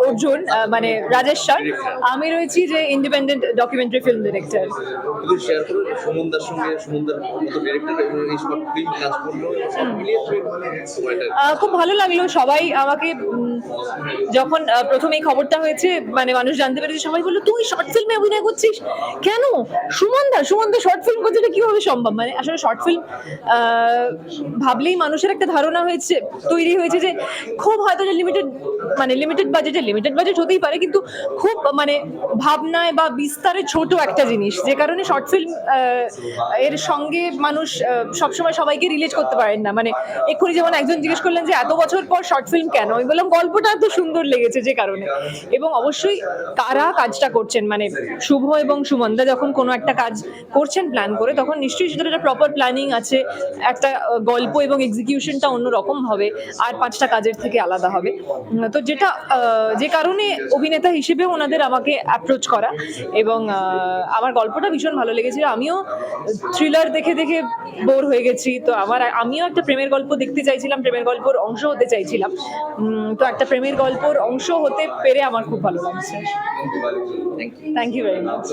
অর্জুন মানে রাজেশ্বর স্যার আমি রয়েছি যে ইন্ডিপেন্ডেন্ট ডকুমেন্টারি ফিল্ম ডিরেক্টর সুমনদার সঙ্গে সুমনদার ডিরেক্টর কাজ করল আহ, খুব ভালো লাগল। সবাই আমাকে যখন প্রথম এই খবরটা হয়েছে মানে মানুষ জানতে পেরেছে, সবাই বলল, তুই শর্ট ফিল্মে অভিনয় করছিস? কেন? সুমন দা সুমন দা শর্ট ফিল্ম করছে, এটা কীভাবে সম্ভব? মানে আসলে শর্ট ফিল্ম ভাবলেই মানুষের একটা ধারণা হয়েছে, তৈরি হয়েছে যে খুব হয়তো যে লিমিটেড মানে লিমিটেড বাজেটে লিমিটেড বাজেট হতেই পারে, কিন্তু খুব মানে ভাবনায় বা বিস্তারে ছোট একটা জিনিস, যে কারণে শর্ট ফিল্ম এর সঙ্গে মানুষ সবসময় সবাইকে রিলেট করতে পারেন না। মানে এক্ষুনি যেমন একজন জিজ্ঞেস করলেন যে, এত বছর পর শর্ট ফিল্ম কেন? আমি বললাম, গল্পটা এত সুন্দর লেগেছে যে কারণে। এবং অবশ্যই কারা কাজটা করছেন মানে শুভ এবং সুমনদা যখন কোনো একটা কাজ করছেন প্ল্যান করে, তখন নিশ্চয়ই সেটার একটা প্রপার প্ল্যানিং আছে, একটা গল্প এবং এক্সিকিউশনটা অন্যরকম হবে, আর পাঁচটা কাজের থেকে আলাদা হবে। তো যেটা যে কারণে অভিনেতা হিসেবে ওনাদের আমাকে অ্যাপ্রোচ করা এবং আমার গল্পটা ভীষণ ভালো লেগেছে আমিও থ্রিলার দেখে দেখে বোর হয়ে গেছি, তো আমার, আমিও একটা প্রেমের গল্প দেখতে চাইছিলাম, প্রেমের গল্পর অংশ হতে চাইছিলাম। তো একটা প্রেমের গল্পর অংশ হতে পেরে আমার খুব ভালো লাগছে। Thank you very much